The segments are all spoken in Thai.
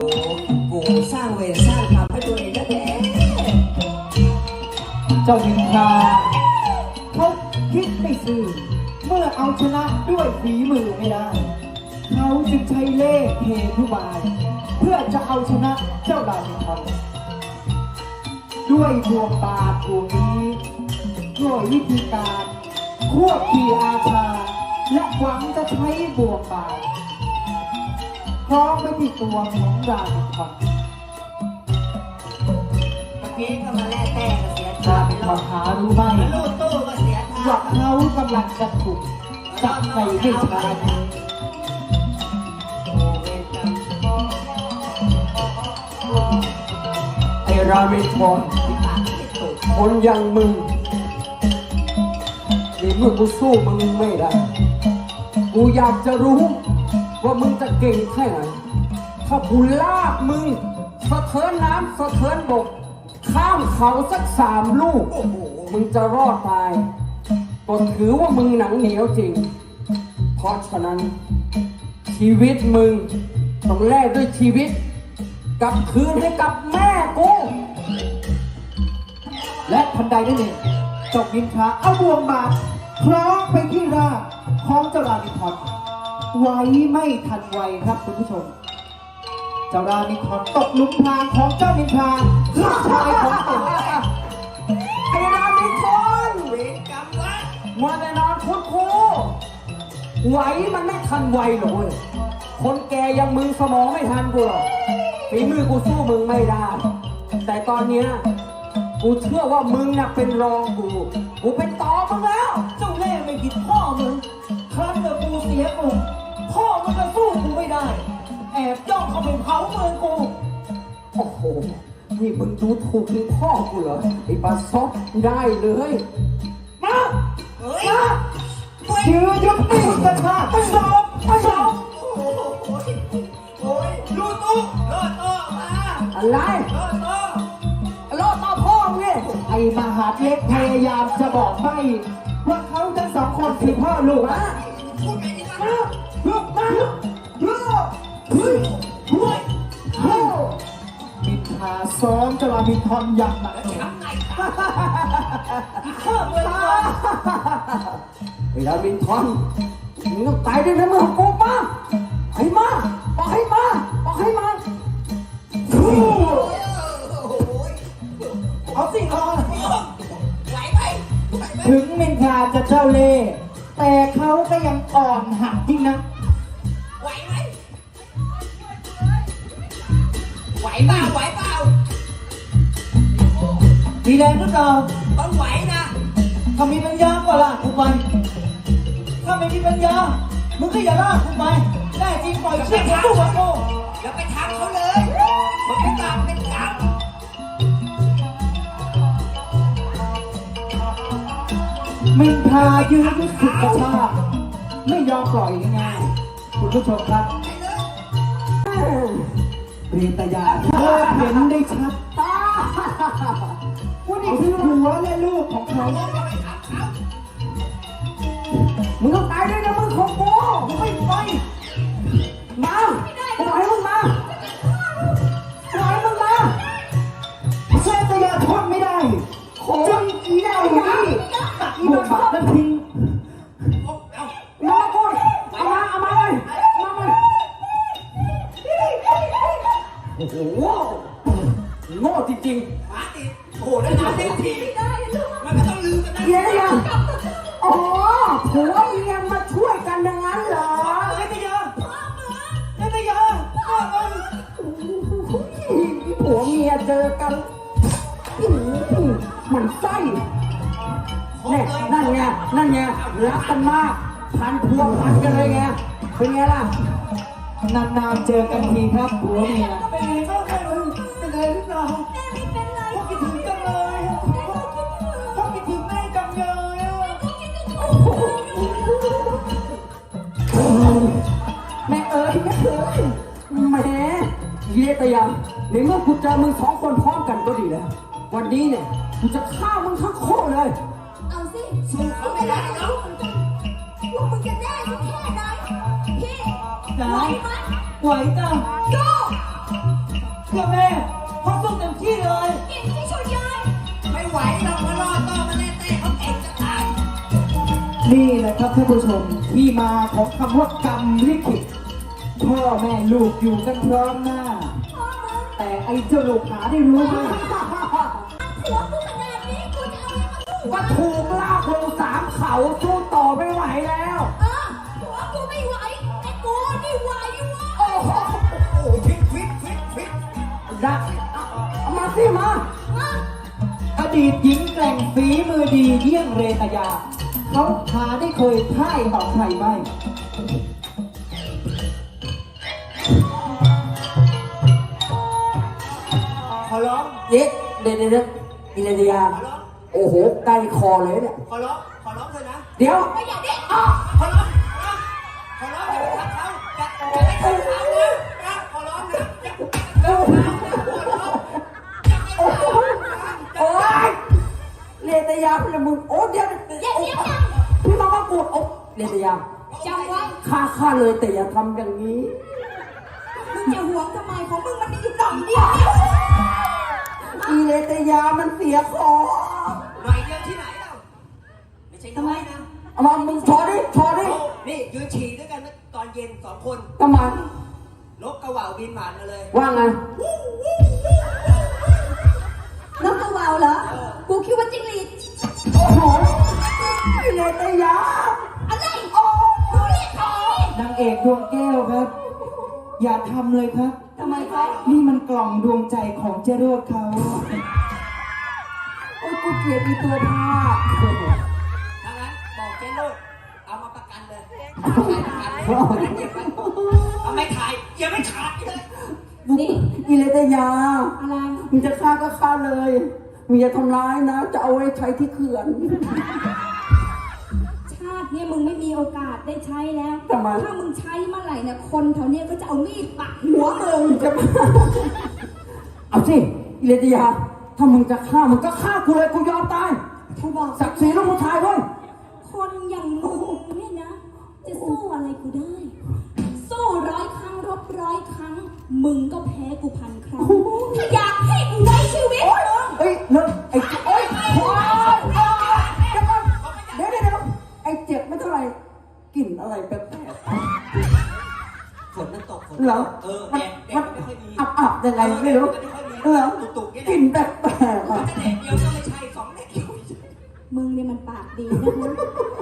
กูสร้างเวรสร้างกรรมให้ตัวเองแท้เจ้ามินทาเขาคิดไม่ซื่อเมื่อเอาชนะด้วยฝีมือไม่ได้เขาจึงใช้เล่ห์เพทุบาย เพื่อจะเอาชนะเจ้าดาวมินทรด้วยดวงตาดวงนี้ด้วยวิธีการควบขี่อาชาและหวังจะใช้บวกบาท พร้อมไปที่ตัวของดาวมินทรๆเมื่อกี้ก็มาแล่แต่ก็เสียดาท่าไปมินทรอรบหารู้ไหมลูกตู้ก็เสียท่าว่าเขากำลังจะถูกจับในให้ชานี้โอ้เวรกรรมไอรามิทอนที่ปากที่ตุกคนอย่างมึงในเมื่อกูสู้มึงไม่ได้ กูอยากจะรู้ ว่ามึงจะเก่งแค่ไหน ถ้ากูลากมึง สะเทินน้ำสะเทินบก ข้ามเขาสักสามลูก มึงจะรอดตายก็ถือว่ามึงหนังเหนียวจริง เพราะฉะนั้น ชีวิตมึง ต้องแลกด้วยชีวิต กลับคืนให้กับแม่กู และทันใดนั่นเองจบนินทราเอาบวงบาคล้องไปที่รากของเจ้ารามิทอน ไว้ไม่ทันไวครับคุณผู้ชม เจ้ารามิทอนตกลุมพรางของเจ้านินทราลูกชายของตนไอ้รามิทนเวรกรรมวะมัวแต่นอนคุดคูไหวมันไม่ทันไวหรอกเว้ยคนแกอยังมึงสมองไม่ทันกูหรอกฝีมือกูสู้มึงไม่ได้ แต่ตอนเนี้ยกูเชื่อว่ามึงน่ะเป็นรองกู กูเป็นต่อมึงแล้ว เจ้าแม่ไม่ผิดพ่อมึง ครั้งเดียวกูเสียกูาไปเผาเมืองกู โอ้โห นี่มึงดูถูกมึงพ่อกูเหรอ ไอ้ปลาซอกได้เลย มาเฮ้ยมายื้อยุดไม่หยุดกระชากไม่ยอมไม่ยอมโอ้โหโอ้ยลูกตู้รอดตู้มาอะไรรอดตู้รอดต่อพ่อมึงเนี่ยไอ้มหาดเล็กพยายามจะบอกไม่ว่าเขาทั้งสองคนคือพ่อลูกมาอะพูดไปดิครัมาบลูกมา ซ้อมจะมามินทอนอย่างหนักหน่วงทำไงครับข้าเมืองมาไอ้ดาวินทอนมึงต้องตายด้วยน้ำมือของกูมาให้มาบอกให้มาบอกให้มาโอ้โหเอาสิเอาไหวไหมไหวไหมถึงมินทาจะเจ้าเล่ห์แต่เขาก็ยังอ่อนหักยิ่งนะไหวไหมไหวเปล่าไหวเปล่า มีแรงหรือเปล่าต้องไหวนะถ้ามีปัญญาก็ลากกูไป ถ้าไม่มีปัญญา มึงก็อย่าลากกูไปแน่จริงปล่อยเชือกกูสู้กับกูแล้วไปทำเขาเลยมันเป็นบาปเป็นกรรมมินทายืนยุดสุดกระชากไม่ยอมปล่อยง่ายๆคุณผู้ชมครับเรียนตยาเธอเห็นได้ชัดว่านี่คือ หัวและลูกของเขามึงต้องตายด้วยน้ำมือของกูไม่ไปมา เจอกันอื้อหือมันไส้แน่นั่นไงนั่นไงรักกันมากพันพวงพันกันเลยไงเป็นไงล่ะ นานๆเจอกันทีครับผัวเมีย อกูเจอมึงสองคนพร้อมกันก็ดีแล้ว วันนี้เนี่ยกูจะฆ่ามึงทั้งคู่เลย เอาสิสู้เขาไม่ได้เนาะพวกมึงจะแน่สักแค่ไหนพี่จ๋าไหวไหมไหวจ้ะสู้เพื่อแม่เขาสู้เต็มที่เลยเก่งที่สุดเลยไม่ไหวหรอกมารอต้อมาแน่เต้เขาเก่งจะตายนี่แหละครับท่านผู้ชมที่มาของคำว่ากรรมลิขิตพ่อแม่ลูกอยู่กันพร้อมหน้าพ่อมึงแต่ ไอ้เจ้าลูกหาได้รู้ไหมหัวกูขนาดนี้กูจะเอาอะไรมาสู้ก็ถูกลากลงสามเขาสู้ต่อไม่ไหวแล้ว เออหัวกูไม่ไหวไอ้กูนี่ไหววะโอ้โหโอ้ฟิตฟิตฟิตฟิตดักเอามาสิมามาอดีตหญิงแกร่งฝีมือดีเยี่ยงเรตยา เขาหาได้เคยพ่ายต่อใครไม่ ร้องเด็ดเด็ดเด็ดอินเดียขอร้องโอ้โหใกล้คอเลยเนี่ย ขอร้องขอร้องเถอะนะ เดี๋ยว ไม่อยากได้ขอร้องขอร้องอย่าไปทำเขาอย่าอย่าไปทำเขานะนะขอร้องนะอย่าอย่าไปทำเขาขอร้องอย่าไปทำเขาโอ้ยเรตยาพี่ละมึงโอ้เดี๋ยวอย่าเสียงดังพี่มามากูดโอ้เรตยาจำไว้ฆ่าฆ่าเลยแต่อย่าทำอย่างนี้ มึงจะห่วงทำไมของมึงมันมีอยู่หน่อยเดียว อีเรตยามันเสียคอหน่อยเดียวที่ไหนเราไม่ใช่น้อยนะเอามามึงชอดิชอดิโอ้นี่ยืนฉี่ด้วยกันนะตอนเย็นสองคนทำไมนกกระเหว่าบินผ่านมาเลย ว่าไงนกกระเหว่าเหรอ กูคิดว่าจิ้งหรีดโอ้โหอีเรตยาอะไรโอ้กูเรียกเขานางเอกดวงแก้วครับ อย่าทำเลยครับ ทำไมคะนี่มันกล่องดวงใจของเจโรดเขาโอ้ยกูเกลียดอีตัวผ้าถ้างั้นบอกเจ๊ลูกเอามาประกันเลยเอาไปประกันเลยเอาไปเก็บไว้เอาไม่ถ่ายอย่าไม่ขาดเลยนี่อีเรตยา อะไรมึงจะฆ่าก็ฆ่าเลยมึงอย่าทำร้ายนะ จะเอาไว้ใช้ที่เขื่อนชา ติเนี่ยมึงไม่มีโอกาสได้ใช้แล้ว ทำไม ถ้ามึงใช้เมื่อไหร่เนี่ยคนแถวเนี้ยก็จะเอามีดปักหัวมึง จะมาเอาสิอิเลติยา ถ้ามึงจะฆ่ามึงก็ฆ่ากูเลยกูยอมตาย เขาบอก ศักดิ์ศรีลูกผู้ชายเว้ยคนอย่างมึงเนี่ยนะ จะสู้อะไรกูได้ สู้ร้อยครั้งรบร้อยครั้ง มึงก็แพ้กูพันครั้ง ถ้าอยากให้กูไว้ชีวิตมึง เอ้ยเลิก เหรอเออมัแดนดแดมัดนไม่ค่อยดีอับอับๆยังไงไม่รู้ไม่ค่อยดีเหรอตุกๆนี่แหกลิ่ละนแปลกๆมัอะนจะแดดเดียวก็ไม่ใช่สองแดดเดียว มึงเนี่ยมันปากดีนะ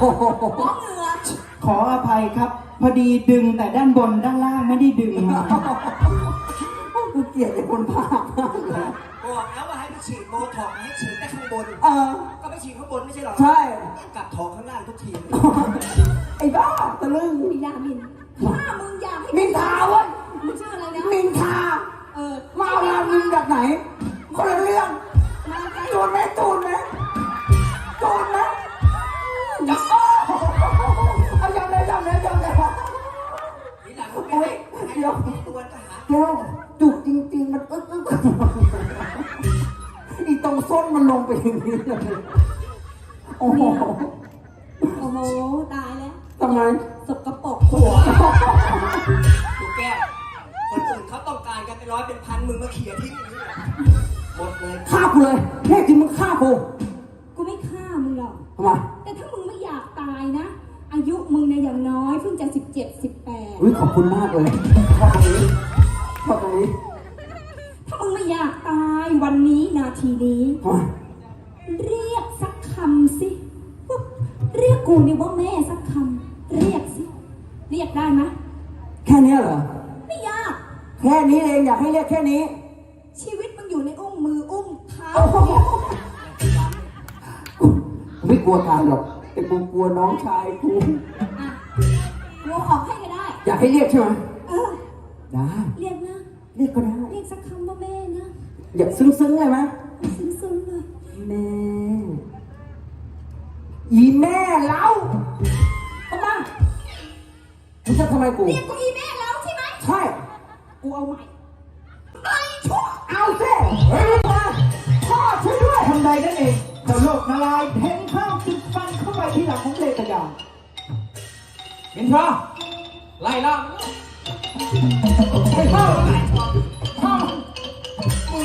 นั้นโอ้โหเพราะเหงื่อขออภัยครับ พอดีดึงแต่ด้านบนด้านล่างไม่ได้ดึงมากูเกลียดไอ้คนภาคมากเลยบอกแล้วว่าให้ไปฉีดโบท็อกซ์ให้ฉีดแต่ข้างบน เออ ก็ไปฉีดข้างบนไม่ใช่หรอใช่ กลับท้องข้างล่างทุกทีไอ้บ้าตะลึงมียามินถ้ามึงอยากให้มินทาเว้ยมึงชื่ออะไรนะมินทา เออมาเอาลามินจากไหน คนละเรื่องมาไกลจูนไหมจูนไหม โอ้โห โอ้โห ตายแล้วทำไม สกปรกหัวดูแก้วคนอื่นเขาต้องการกันเป็นร้อยเป็นพันมึงมาเขี่ยทิ้งอย่างนี้เลยหมดเลย ฆ่ากูเลยแน่จริงมึงฆ่ากูกูไม่ฆ่ามึงหรอก ทำไมแต่ถ้ามึงไม่อยากตายนะ อายุมึงเนี่ยอย่างน้อยเพิ่งจะสิบเจ็ดสิบแปดอุ้ยขอบคุณมากเลยชอบตรงนี้ชอบตรงนี้ถ้ามึงไม่อยากตายวันนี้นาทีนี้ทำไม เรียกสักคำสิว่าเรียกกูนี่ว่าแม่สักคำ เรียกสิ เรียกได้ไหมแค่เนี้ยเหรอ ไม่ยาก แค่นี้เองอยากให้เรียกแค่นี้ ชีวิตมึงอยู่ในอุ้งมืออุ้งเท้าโอ้โหกูไม่กลัวตายหรอก แต่กูกลัวน้องชายกูอะกูออกให้ก็ได้ อยากให้เรียกใช่ไหมเออ ได้ เรียกนะ เรียกก็ได้ เรียกสักคำว่าแม่นะ อยากซึ้งๆเลยไหมซึ้งๆเลย แม่ อีแม่เราเอามาจะทำไมกู เรียกกูอีแม่แล้วใช่ไหมใช่ กูเอาใหม่ไอ้ชั่วเอาสิเฮ้ยมาพ่อช่วยด้วยทันใดนั่นเองเจ้าโลกนารายณ์เพ่นข้างจิกฟันเข้าไปที่หลังของเลกยามินทราไล่ล่ามันเลยไม่เข้าไล่